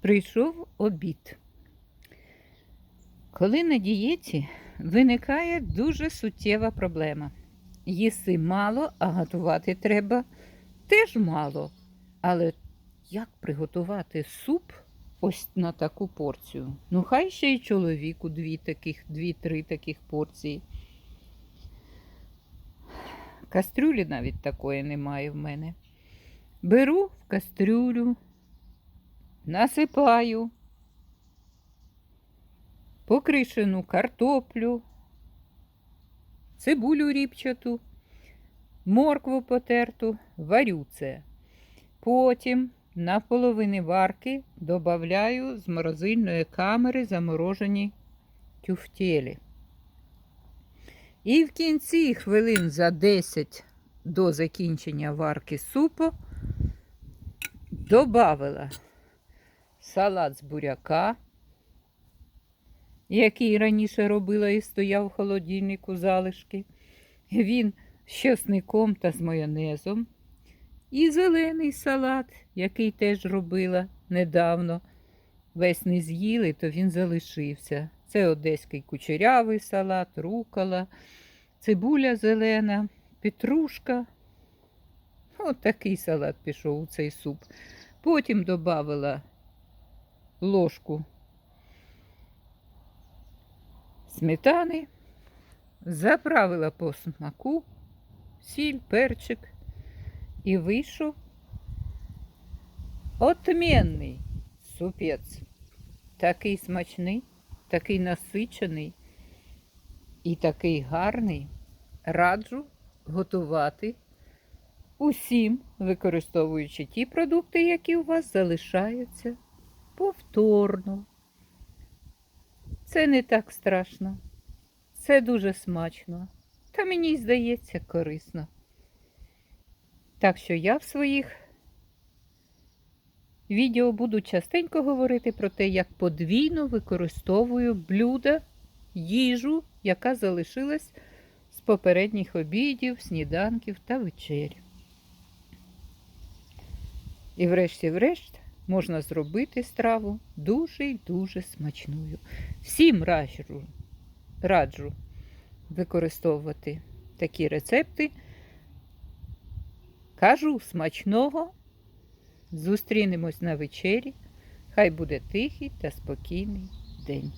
Прийшов обід. Коли на дієті виникає дуже суттєва проблема. Їси мало, а готувати треба теж мало. Але як приготувати суп ось на таку порцію? Ну, хай ще й чоловіку дві таких, дві-три таких порції. Кастрюлі навіть такої немає в мене. Беру в кастрюлю, насипаю покришену картоплю, цибулю ріпчату, моркву потерту, варю це. Потім на половини варки додаю з морозильної камери заморожені тюфтєлі. І в кінці хвилин за 10 до закінчення варки супу добавила салат з буряка, який раніше робила і стояв в холодильнику залишки. Він з чесником та з майонезом. І зелений салат, який теж робила недавно. Весь не з'їли, то він залишився. Це одеський кучерявий салат, рукола, цибуля зелена, петрушка. От такий салат пішов у цей суп. Потім додавала ложку сметани, заправила по смаку, сіль, перчик і вийшов отмінний супець. Такий смачний, такий насичений і такий гарний. Раджу готувати усім, використовуючи ті продукти, які у вас залишаються повторно. Це не так страшно. Це дуже смачно. Та мені здається корисно. Так що я в своїх відео буду частенько говорити про те, як подвійно використовую блюда, їжу, яка залишилась з попередніх обідів, сніданків та вечер. І врешті-врешт можна зробити страву дуже й дуже смачною. Всім раджу, раджу використовувати такі рецепти. Кажу смачного. Зустрінемось на вечері. Хай буде тихий та спокійний день.